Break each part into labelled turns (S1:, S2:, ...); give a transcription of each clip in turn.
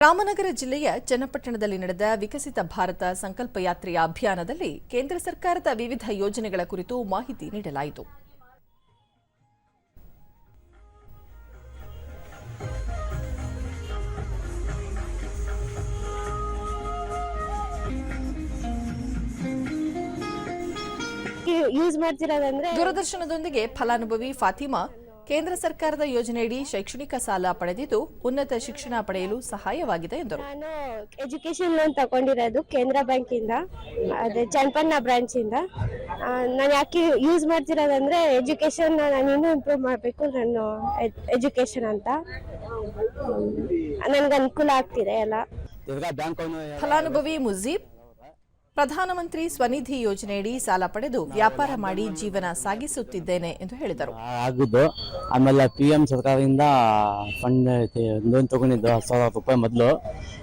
S1: ರಾಮನಗರ ಜಿಲ್ಲೆಯ ಚನ್ನಪಟ್ಟಣದಲ್ಲಿ ನಡೆದ ವಿಕಸಿತ ಭಾರತ ಸಂಕಲ್ಪ ಯಾತ್ರೆಯ ಅಭಿಯಾನದಲ್ಲಿ ಕೇಂದ್ರ ಸರ್ಕಾರದ ವಿವಿಧ ಯೋಜನೆಗಳ ಕುರಿತು ಮಾಹಿತಿ ನೀಡಲಾಯಿತು.
S2: ಯೂಸ್ ಮಾಡ್ತಿರೋದಂದ್ರೆ
S1: ದೂರದರ್ಶನದೊಂದಿಗೆ ಫಲಾನುಭವಿ ಫಾತಿಮಾ ಕೇಂದ್ರ ಸರ್ಕಾರದ ಯೋಜನೆಯಡಿ ಶೈಕ್ಷಣಿಕ ಸಾಲ ಪಡೆದಿದ್ದು ಉನ್ನತ ಶಿಕ್ಷಣ ಪಡೆಯಲು ಸಹಾಯವಾಗಿದೆ ಎಂದರು.
S2: ನಾನು ಎಜುಕೇಶನ್ ಲೋನ್ ತಗೊಂಡಿರೋದು ಕೇಂದ್ರ ಬ್ಯಾಂಕ್ ಇಂದ ಅದೇ ಚನ್ನಪಣ್ಣ ಬ್ರಾಂಚ್ ಇಂದ. ನಾನು ಯಾಕೆ ಯೂಸ್ ಮಾಡ್ತಿರೋದಂದ್ರೆ ಎಜುಕೇಶನ್ ನಾನು ಇನ್ನೂ ಇಂಪ್ರೂವ್ ಮಾಡಬೇಕು ನಾನು ಎಜುಕೇಶನ್ ಅಂತ. ನನ್ಗೆ ಅನುಕೂಲ ಆಗ್ತಿದೆ ಎಲ್ಲ.
S3: ತಿರ್ಗಾ ಬ್ಯಾಂಕ್
S1: ಫಲಾನುಭವಿ ಮುಜೀಬ್ ಪ್ರಧಾನಮಂತ್ರಿ ಸ್ವನಿಧಿ ಯೋಜನೆಯಡಿ ಸಾಲ ಪಡೆದು ವ್ಯಾಪಾರ ಮಾಡಿ ಜೀವನ ಸಾಗಿಸುತ್ತಿದ್ದೇನೆ ಎಂದು ಹೇಳಿದರು.
S3: ಆಗಿದ್ದು ಆಮೇಲೆ ಪಿ ಎಂ ಸರ್ಕಾರದಿಂದ ಫಂಡ್ ಲೋನ್ ತಗೊಂಡಿದ್ದು ಹತ್ತು ಸಾವಿರ ರೂಪಾಯಿ ಮೊದಲು.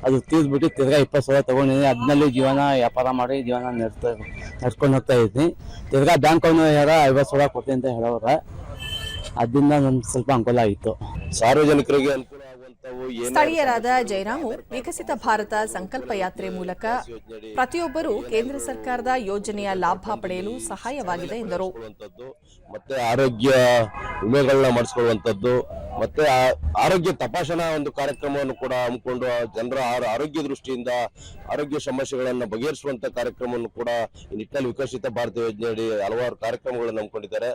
S3: ಅದು ತೀರ್ಬಿಟ್ಟು ತಿರ್ಗಾ ಇಪ್ಪತ್ತು ಸಾವಿರ ತಗೊಂಡಿದ್ದೀನಿ. ಅದನ್ನಲ್ಲಿ ಜೀವನ ವ್ಯಾಪಾರ ಮಾಡಿ ಜೀವನ ನಡೆಸ್ತಾ ನಡ್ಕೊಂಡು ಹೋಗ್ತಾ ಇದ್ದೀನಿ. ತಿರ್ಗಾ ಬ್ಯಾಂಕ್ ಯಾರ ಐವತ್ತು ಸಾವಿರ ಕೊಡ್ತೀನಿ ಅಂತ ಹೇಳೋರ ಅದರಿಂದ ನಮ್ಗೆ ಸ್ವಲ್ಪ ಅನುಕೂಲ ಆಯಿತು.
S4: ಸಾರ್ವಜನಿಕರಿಗೆ
S1: ಸ್ಥಳೀಯರಾದ ಜಯರಾಮು ವಿಕಸಿತ ಭಾರತ ಸಂಕಲ್ಪ ಯಾತ್ರೆ ಮೂಲಕ ಪ್ರತಿಯೊಬ್ಬರೂ ಕೇಂದ್ರ ಸರ್ಕಾರದ ಯೋಜನೆಯ ಲಾಭ ಪಡೆಯಲು ಸಹಾಯವಾಗಿದೆ ಎಂದರು.
S4: ಮತ್ತೆ ಆರೋಗ್ಯ ವಿಮೆಗಳನ್ನ ಮಾಡಿಸ್ಕೊಳ್ಳುವಂಥದ್ದು ಮತ್ತೆ ಆರೋಗ್ಯ ತಪಾಸಣಾ ಒಂದು ಕಾರ್ಯಕ್ರಮವನ್ನು ಕೂಡ ಹಮ್ಮಿಕೊಂಡು ಜನರ ಆರ- ಆರೋಗ್ಯ ದೃಷ್ಟಿಯಿಂದ ಆರೋಗ್ಯ ಸಮಸ್ಯೆಗಳನ್ನ ಬಗೆಹರಿಸುವಂತ ಕಾರ್ಯಕ್ರಮವನ್ನು ಕೂಡ ಈ ನಿಟ್ಟಿನಲ್ಲಿ ವಿಕಸಿತ ಭಾರತ ಯೋಜನೆಯಡಿ ಹಲವಾರು ಕಾರ್ಯಕ್ರಮಗಳನ್ನು ಹಮ್ಮಿಕೊಂಡಿದ್ದಾರೆ.